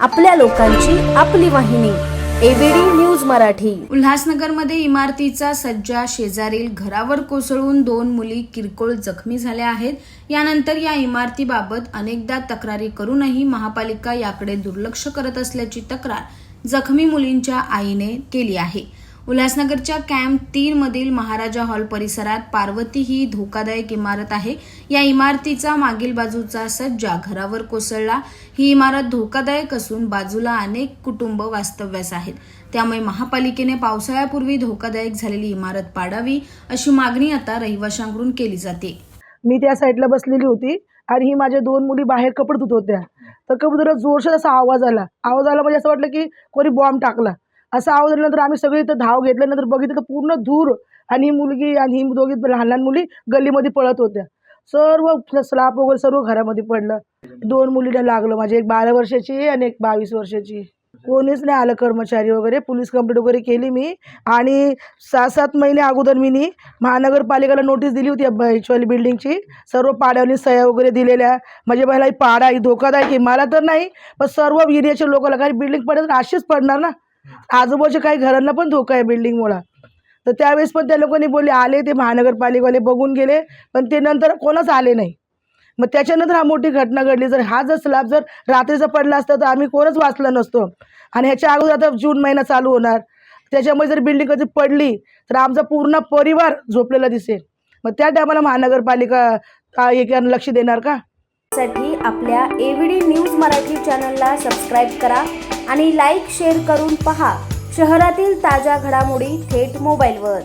आपल्या लोकांची आपली वाहिनी एबीडी न्यूज मराठी. उल्हासनगरमध्ये इमारतीचा सज्जा शेजारील घरावर कोसळून दोन मुली किरकोळ जखमी झाल्या आहेत. यानंतर या इमारतीबाबत अनेकदा तक्रारी करूनही महापालिका याकडे दुर्लक्ष करत असल्याची तक्रार जखमी मुलींच्या आईने केली आहे. उल्हासनगरच्या कॅम्प तीन मधील महाराजा हॉल परिसरात पार्वती ही धोकादायक इमारत आहे. या इमारतीचा मागील बाजूचा सज्जा घरावर कोसळला. ही इमारत धोकादायक असून बाजूला अनेक कुटुंब वास्तव्यास आहेत. त्यामुळे महापालिकेने पावसाळ्यापूर्वी धोकादायक झालेली इमारत पाडावी अशी मागणी आता रहिवाशांकडून केली जाते. मी त्या साईडला बसलेली होती आणि ही माझ्या दोन मुली बाहेर कपडे धुत होत्या. तर कबुतरात जोरशात असा आवाज आला. आवाज आला म्हणजे असं वाटलं की कोणी बॉम्ब टाकला. असं आवडल्यानंतर आम्ही सगळे इथं धाव घेतल्यानंतर बघितलं तर पूर्ण धूर आणि ही मुलगी आणि ही दोघी लहान लहान मुली गल्लीमध्ये पळत होत्या. सर्व स्लाप वगैरे सर्व घरामध्ये पडलं. दोन मुलीला लागलं माझी एक बारा वर्षाची आणि एक बावीस वर्षाची. कोणीच नाही आलं कर्मचारी वगैरे पोलीस कंप्लेंट वगैरे केली मी. आणि सहा सात महिने अगोदर मी महानगरपालिकेला नोटीस दिली होती ॲक्च्युअली बिल्डिंगची सर्व पाड्यावरील सह्या वगैरे दिलेल्या. म्हणजे पहिला ही पाडा ही धोकादायक आहे. मला तर नाही पण सर्व एरियाच्या लोकांना काही बिल्डिंग पडेल तर अशीच पडणार ना. आजूबाजूच्या काही घरांना पण धोका आहे बिल्डिंगमुळं तर त्यावेळेस पण त्या लोकांनी बोलले आले ते महानगरपालिकेवाले बघून गेले पण ते नंतर कोणच आले नाही. मग त्याच्यानंतर हा मोठी घटना घडली. जर हा जर स्लॅब जर रात्रीचा पडला असता तर आम्ही कोणच वाचलं नसतो. आणि ह्याच्या अगोदर आता जून महिना चालू होणार. त्याच्यामुळे जर बिल्डिंग कधी पडली तर आमचा पूर्ण परिवार झोपलेला दिसेल. मग त्या टायमाला महानगरपालिका एक लक्ष देणार का? साठी आपल्या एव्हीडी न्यूज मराठी चॅनलला सबस्क्राईब करा. आणि लाईक शेअर करून पहा. शहरातील ताज्या घडामोडी थेट मोबाईलवर.